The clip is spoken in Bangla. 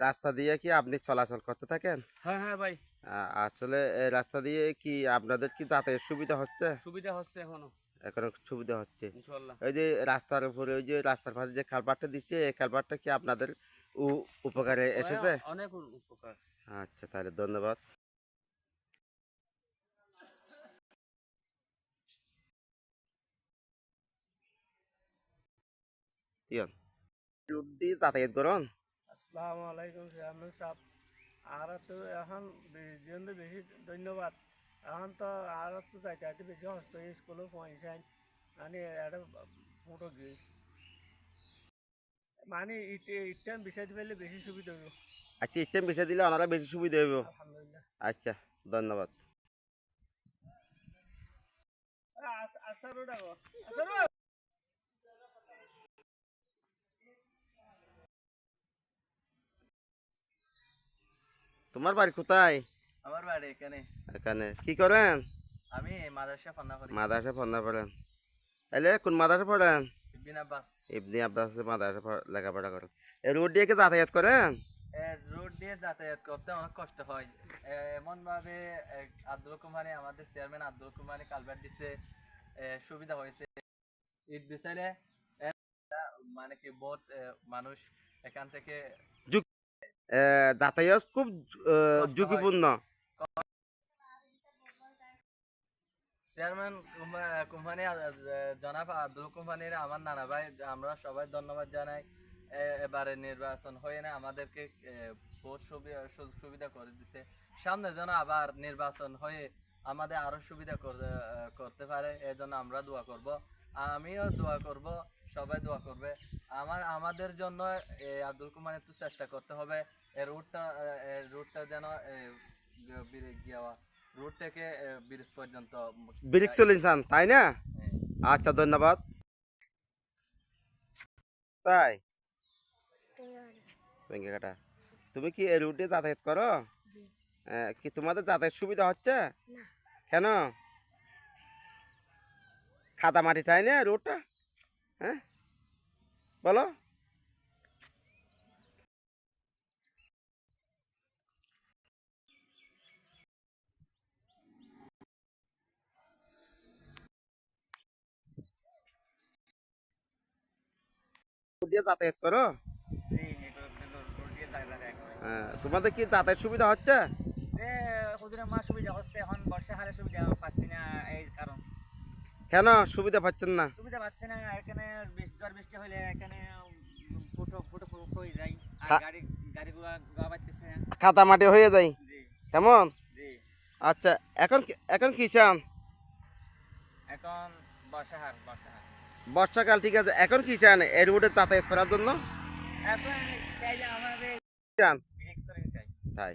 রাস্তা দিয়ে কি আপনি চলাচল করতে থাকেন? হ্যাঁ হ্যাঁ ভাই। আসলে এই রাস্তা দিয়ে কি আপনাদের কি যাতায়াত সুবিধা হচ্ছে? সুবিধা হচ্ছে এখনও। এখনও সুবিধা হচ্ছে। ওই যে রাস্তার উপরে ওই যে রাস্তার পাশে যে খালপাটটা দিচ্ছে এই খালপাটটা কি আপনাদের উপকারে এসেছে? অনেক উপকার। আচ্ছা তাহলে ধন্যবাদ। যাতায়াত করুন। আসসালামু আলাইকুম চেয়ারম্যান সাহেব আর তো এখন বেশি বেশি ধন্যবাদ। এখন তো আর তো যাইতে বেশি হস্ত স্কুলে পয়সায় মানে একটা ফটো গিয়ে মানে ইটে বিষয় দিলে বেশি সুবিধা হবে আচ্ছা ইটেম বিষয় দিলে ওনারা বেশি সুবিধা হইব। আচ্ছা ধন্যবাদ। আচ্ছা রোড আগো তোমার বাড়ি কোথায়? আমার বাড়ি এখানে। এখানে। কি করেন? আমি মাদ্রাসা ফান্না করি। মাদ্রাসা পড়না পড়েন তাহলে কোন মাদ্রাসা পড়েন? ইবিন আব্বাস। ইবনি আব্বাস মাদ্রাসা পড়- লেখাপড়া করেন। এই রোড দিয়ে কি যাতায়াত করেন? রোড দিয়ে যাতায়াত করতে অনেক কষ্ট হয়। এমন ভাবে আব্দুল কুমারী আমাদের চেয়ারম্যান আব্দুল কুমারী কালভার দিছে। সুবিধা হয়েছে। ইট এ, মানে কি বহুত মানুষ এখান থেকে যাতায়াত খুব ঝুঁকিপূর্ণ। চেয়ারম্যান কোম্পানি জনাব আব্দুল কোম্পানির আমার নানা ভাই আমরা সবাই ধন্যবাদ জানাই। এবারে নির্বাচন হয়ে না আমাদেরকে সুযোগ সুবিধা করে দিছে। সামনে যেন আবার নির্বাচন হয়ে আমাদের আরও সুবিধা করতে পারে এজন্য আমরা দোয়া করব। আমিও দোয়া করব সবাই দোয়া করবে। আমার আমাদের জন্য এ, আব্দুল কুমার একটু চেষ্টা করতে হবে। এই রুটটা এই রুটটা যেন গিয়া রুট থেকে ব্রিজ পর্যন্ত ব্রিক চলেছেন তাই না? হ্যাঁ। আচ্ছা ধন্যবাদ। তাই? ভেঙে কাটা। তুমি কি এই রুটে যাতায়াত করো? জি। কি তোমাদের যাতায়াত সুবিধা হচ্ছে? না। কেন? খাদা মাটি তাই না রুটটা হ্যাঁ? বলো? দিয়ে যাতায়াত করো? হ্যাঁ, তোমাদের কি যাতায়াত সুবিধা হচ্ছে? সুবিধা হচ্ছে এখন বর্ষাকালে সুবিধা পাচ্ছি না এই কারণ। কেন সুবিধা পাচ্ছেন না? সুবিধা পাচ্ছি না এখানে ঝড় বৃষ্টি হলে এখানে ফুটো ফুটো হয়ে যায়। আর গাড়ি গাড়িগুলো পাচ্ছে না খাদা মাটি হয়ে যায়? কেমন? আচ্ছা এখন এখন কি চান? এখন বর্ষাহার বর্ষাহার। বর্ষাকাল ঠিক আছে। এখন কি চান এই রুটে যাতায়াত করার জন্য? এখন চাইলে আমাদের চান? চাই। তাই।